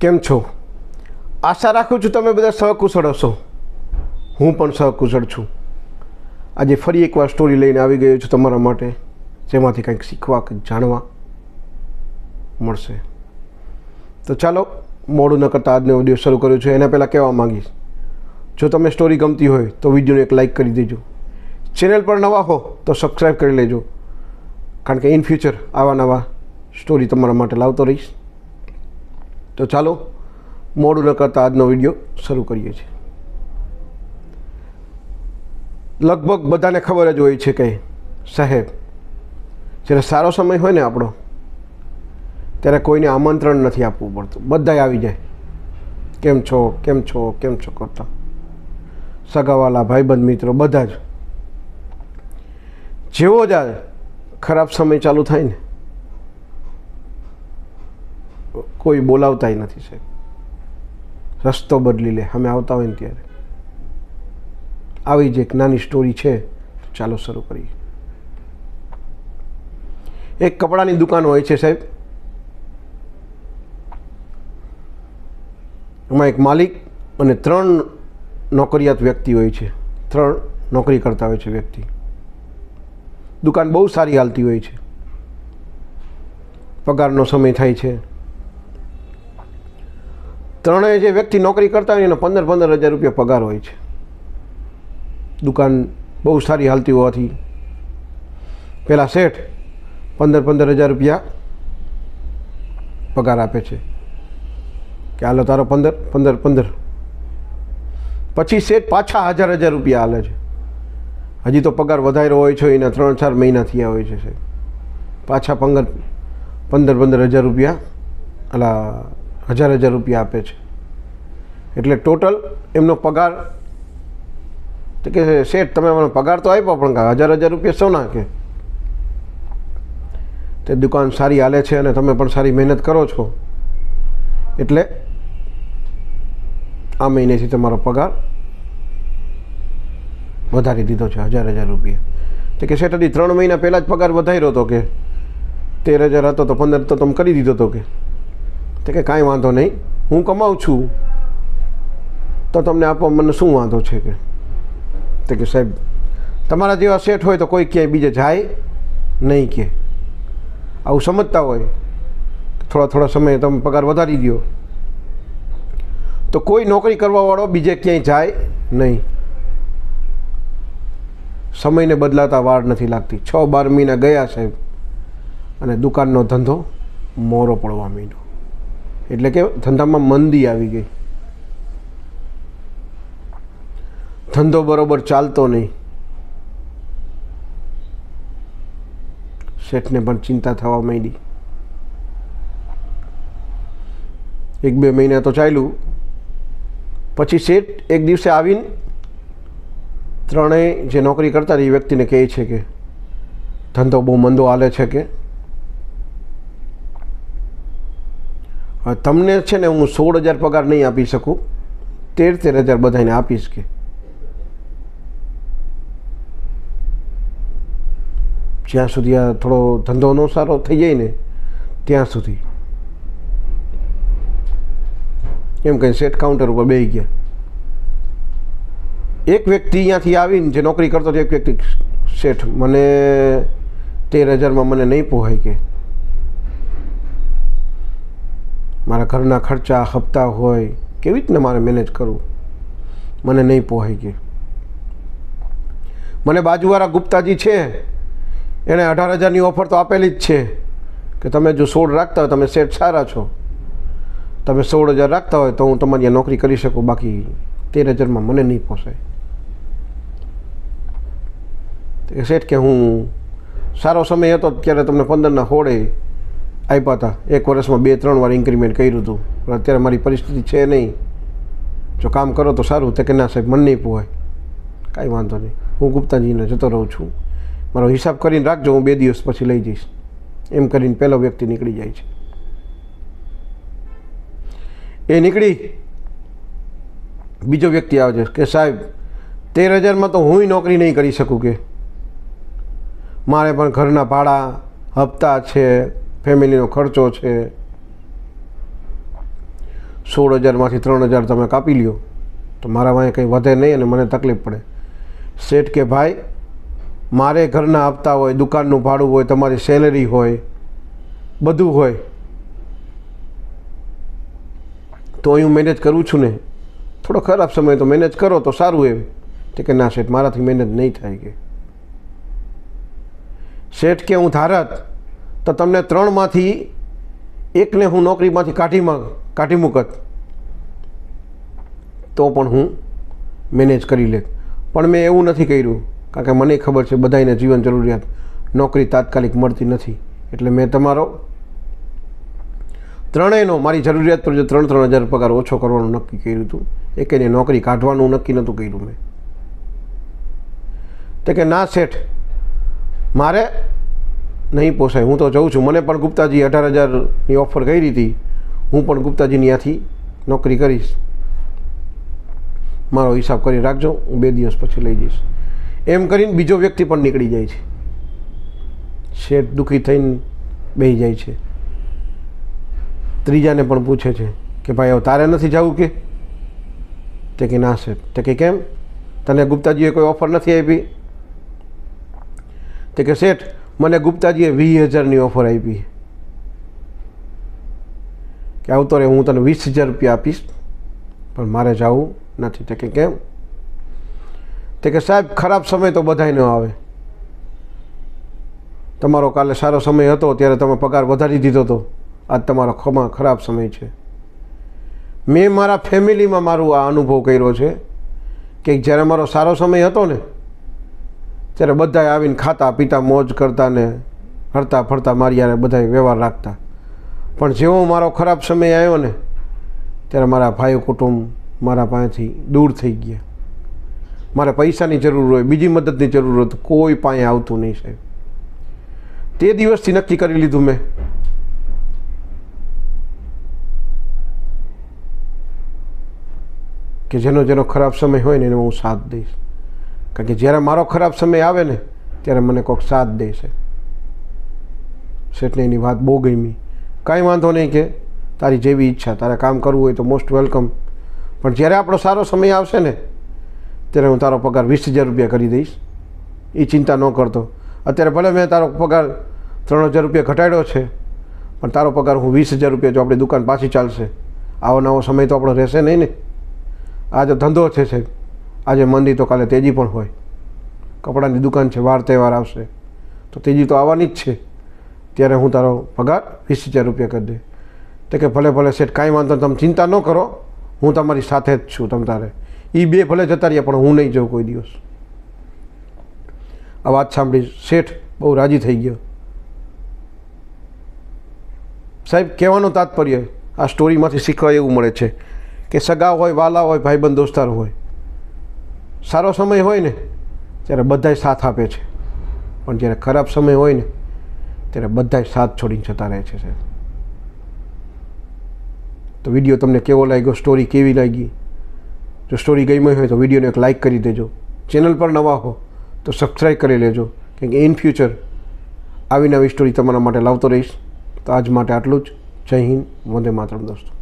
કેમ છો? આશા રાખું છું તમે બધા સહકુશળ હશો. હું પણ સહકુશળ છું. આજે ફરી એકવાર સ્ટોરી લઈને આવી ગયો છું તમારા માટે, જેમાંથી કંઈક શીખવા, કંઈક જાણવા મળશે. તો ચાલો, મોડું ન કરતાં આજનો વીડિયો શરૂ કર્યો છે. એના પહેલાં કહેવા માંગીશ, જો તમે સ્ટોરી ગમતી હોય તો વિડીયોને એક લાઇક કરી દેજો. ચેનલ પર નવા હો તો સબસ્ક્રાઈબ કરી લેજો. કારણ કે ઇન ફ્યુચર આવા નવા સ્ટોરી તમારા માટે લાવતો રહીશ. તો ચાલો, મોડું ન કરતાં આજનો વીડિયો શરૂ કરીએ છીએ. લગભગ બધાને ખબર જ હોય છે કે સાહેબ, જ્યારે સારો સમય હોય ને આપણો, ત્યારે કોઈને આમંત્રણ નથી આપવું પડતું. બધાય આવી જાય. કેમ છો કેમ છો કેમ છો કરતા? સગાવાલા, ભાઈબંધ, મિત્રો, બધા જ. જેવો જ આ ખરાબ સમય ચાલુ થાય ને કોઈ બોલાવતાય નથી સાહેબ. રસ્તો બદલી લે. અમે આવતા હોય ને ત્યારે. આવી જ એક નાની સ્ટોરી છે. ચાલો શરૂ કરીએ. એક કપડાની દુકાન હોય છે સાહેબ. એમાં એક માલિક અને ત્રણ નોકરિયાત વ્યક્તિ હોય છે. ત્રણ નોકરી કરતા હોય છે વ્યક્તિ. દુકાન બહુ સારી હાલતી હોય છે. પગારનો સમય થાય છે. ત્રણેય જે વ્યક્તિ નોકરી કરતા હોય એનો પંદર પંદર હજાર રૂપિયા પગાર હોય છે. દુકાન બહુ સારી હાલતી હોવાથી. પહેલાં શેઠ પંદર પંદર હજાર રૂપિયા પગાર આપે છે. કે હાલો તારો પંદર પંદર પંદર. પછી શેઠ પાછા હજાર હજાર રૂપિયા હાલે છે. હજી તો પગાર વધાર્યો હોય છે, એના ત્રણ ચાર મહિના થયા હોય છે પાછા પંદર પંદર પંદર હજાર રૂપિયા, અલા હજાર હજાર રૂપિયા આપે છે. એટલે ટોટલ એમનો પગાર, તો કે શેઠ તમે મને પગાર તો આપ્યો, પણ હજાર હજાર રૂપિયા સૌ નાખે? તે દુકાન સારી હાલે છે અને તમે પણ સારી મહેનત કરો છો. એટલે આ મહિનેથી તમારો પગાર વધારી દીધો છે, હજાર હજાર રૂપિયા. તો કે શેઠ ત્રણ મહિના પહેલાં જ પગાર વધાર્યો હતો કે? તેર હજાર હતો તો પંદર તો તમે કરી દીધો હતો કે? તો કે કાંઈ વાંધો નહીં. હું કમાઉં છું. તો તમને આપવા મને શું વાંધો છે કે? તો કે સાહેબ, તમારા જેવા સેટ હોય તો કોઈ ક્યાંય બીજે જાય નહીં કે. આવું સમજતા હોય. થોડા થોડા સમયે તમે પગાર વધારી દો તો કોઈ નોકરી કરવાવાળો બીજે ક્યાંય જાય નહીં. સમયને બદલાતા વાર નથી લાગતી. છ બાર મહિના ગયા સાહેબ, અને દુકાનનો ધંધો મોરો પડવા માંડ્યો. એટલે કે ધંધામાં મંદી આવી ગઈ. ધંધો બરોબર ચાલતો નહીં. શેઠને પણ ચિંતા થવા માંડી. એક બે મહિના તો ચાલ્યું. પછી શેઠ એક દિવસે આવીને ત્રણેય જે નોકરી કરતા એ વ્યક્તિને કહે છે કે, ધંધો બહુ મંદો હાલે છે કે? તમને છે ને હું સોળ હજાર પગાર નહીં આપી શકું. તેર તેર હજાર બધાને આપીશ કે. જ્યાં સુધી આ થોડો ધંધો નો સારો થઈ જાય ને, ત્યાં સુધી. એમ કંઈ સેટ કાઉન્ટર ઉપર બેસી ગયા. એક વ્યક્તિ અહીંયાથી આવીને જે નોકરી કરતો હતો, એક વ્યક્તિ શેઠ મને તેર હજારમાં મને નહીં પોહાય કે. મારા ઘરના ખર્ચા, હપ્તા હોય, કેવી રીતને મારે મેનેજ કરવું? મને નહીં પોહાય કે મને બાજુવાળા ગુપ્તાજી છે. એણે અઢાર હજારની ઓફર તો આપેલી જ છે કે તમે જો સોળ રાખતા હોય, તમે સેટ સારા છો. તમે સોળ હજાર રાખતા હોય તો હું તમારી નોકરી કરી શકું, બાકી તેર હજારમાં મને નહીં પોસાય. એ શેઠ કે હું સારો સમય હતો, ત્યારે તમને પંદરના હોળે આપ્યા હતા. એક વર્ષમાં બે, ત્રણ વાર ઇન્ક્રીમેન્ટ કર્યું હતું. પણ અત્યારે મારી પરિસ્થિતિ છે નહીં. જો કામ કરો તો સારું. તે કે ના સાહેબ, મને નહીં પોવાય કાંઈ વાંધો નહીં. હું ગુપ્તાજીને જતો રહું છું. મારો હિસાબ કરીને રાખજો. હું બે દિવસ પછી લઈ જઈશ. એમ કરીને પહેલો વ્યક્તિ નીકળી જાય છે. એ નીકળી. બીજો વ્યક્તિ આવે છે કે, સાહેબ, તેર હજારમાં તો હું નોકરી નહીં કરી શકું કે. મારે પણ ઘરના ભાડા હપ્તા છે. ફેમિલીનો ખર્ચો છે. સોળ હજારમાંથી ત્રણ હજાર તમે કાપી લ્યો. તો મારા વાંહે કંઈ વધે નહીં અને મને તકલીફ પડે. શેઠ કે, ભાઈ, મારે ઘરના આપતા હોય, દુકાનનું ભાડું હોય, તમારી સેલેરી હોય, બધું હોય. તો હું મેનેજ કરું છું ને. થોડો ખરાબ સમય તો મેનેજ કરો તો સારું એમ. તે કે, ના, શેઠ, મારાથી મેનેજ નહીં થાય કે. શેઠ કે, હું ધારત તો તમને ત્રણમાંથી એકને હું નોકરીમાંથી કાઢી માંગ કાઢી મૂકત, તો પણ હું મેનેજ કરી લેત. પણ મેં એવું નથી કર્યું, કારણ કે મને ખબર છે બધાને જીવન જરૂરિયાત નોકરી તાત્કાલિક મળતી નથી. એટલે મેં તમારો ત્રણેયનો, મારી જરૂરિયાત પર જો ત્રણ ત્રણ હજાર પગાર ઓછો કરવાનું નક્કી કર્યું હતું એકેને નોકરી કાઢવાનું નક્કી નહોતું કર્યું મેં. તો કે ના શેઠ, મારે નહીં પોસાય. હું તો જઉં છું. મને પણ ગુપ્તાજી અઢાર હજારની ઓફર કરી હતી. હું પણ ગુપ્તાજીની ત્યાંથી નોકરી કરીશ. મારો હિસાબ કરી રાખજો. હું બે દિવસ પછી લઈ જઈશ. એમ કરીને બીજો વ્યક્તિ પણ નીકળી જાય છે. શેઠ દુઃખી થઈને બેસી જાય છે. ત્રીજાને પણ પૂછે છે કે, ભાઈ, હવે તારે નથી જવું કે? તે કે, ના, શેઠ. તે કે, કેમ? તને ગુપ્તાજીએ કોઈ ઓફર નથી આપી? તે કે, શેઠ મને ગુપ્તાજીએ વીસ હજારની ઓફર આપી. કે આવતો રે હું તને વીસ હજાર રૂપિયા આપીશ. પણ મારે જવું નથી. તે કે કેમ? તે કે સાહેબ, ખરાબ સમય તો બધાય ન આવે. તમારો કાલે સારો સમય હતો, ત્યારે તમે પગાર વધારી દીધો હતો આજ તમારો ખમા ખરાબ સમય છે. મેં મારા ફેમિલીમાં મારું આ અનુભવ કર્યો છે કે જ્યારે મારો સારો સમય હતો ને ત્યારે બધાએ આવીને ખાતા, પીતા, મોજ કરતા ને હરતા ફરતા મારી યારે બધાએ વ્યવહાર રાખતા. પણ જેવો મારો ખરાબ સમય આવ્યો ને, ત્યારે મારા ભાઈ કુટુંબ મારા પાસેથી દૂર થઈ ગયા. મારે પૈસાની જરૂર હોય, બીજી મદદની જરૂર હોય કોઈ પાસે આવતું નહીં સાહેબ. તે દિવસથી નક્કી કરી લીધું મેં. કે જેનો જેનો ખરાબ સમય હોય ને એનો હું સાથ દઈશ. કારણ કે જ્યારે મારો ખરાબ સમય આવે ને, ત્યારે મને કોઈક સાથ દેશે શેઠને એની વાત બહુ ગમી. કાંઈ વાંધો નહીં કે, તારી જેવી ઈચ્છા, તારે કામ કરવું હોય તો મોસ્ટ વેલકમ પણ જ્યારે આપણો સારો સમય આવશે ને, ત્યારે હું તારો પગાર વીસ હજાર રૂપિયા કરી દઈશ. એ ચિંતા ન કરતો. અત્યારે ભલે મેં તારો પગાર ત્રણ હજાર રૂપિયા ઘટાડ્યો છે, પણ તારો પગાર હું વીસ હજાર રૂપિયા જો આપણી દુકાન પાછી ચાલશે. આવો નવો સમય તો આપણો રહેશે નહીં ને. આજે ધંધો છે સાહેબ. આજે મંદી તો કાલે તેજી પણ હોય. કપડાની દુકાન છે, વાર તહેવાર આવશે. તો તેજી તો આવવાની જ છે. ત્યારે હું તારો પગાર વીસ હજાર રૂપિયા કરી દે. તો કે ભલે ભલે શેઠ, કાંઈ વાંધો તમે ચિંતા ન કરો. હું તમારી સાથે જ છું, તમ તારે. એ બે ભલે જતા રહ્યા, પણ હું નહીં જાઉં કોઈ દિવસ. આ વાત સાંભળી શેઠ બહુ રાજી થઈ ગયો. સાહેબ, કહેવાનું તાત્પર્ય, આ સ્ટોરીમાંથી શીખવા એવું મળે છે કે સગા હોય, વાલા હોય, ભાઈબંધ, દોસ્તાર હોય સારો સમય હોય ને, ત્યારે બધાય સાથ આપે છે. પણ જ્યારે ખરાબ સમય હોય ને, ત્યારે બધાય સાથ છોડીને જતા રહે છે, સાહેબ. તો વીડિયો તમને કેવો લાગ્યો? સ્ટોરી કેવી લાગી? જો સ્ટોરી ગમી હોય તો વિડીયોને એક લાઇક કરી દેજો. ચેનલ પર નવા હો તો સબસ્ક્રાઈબ કરી લેજો. કેમ કે ઇન ફ્યુચર આવી નવી સ્ટોરી તમારા માટે લાવતો રહીશ. તો આજ માટે આટલું જ. જય હિન્દ. વંદે માતરમ, દોસ્તો.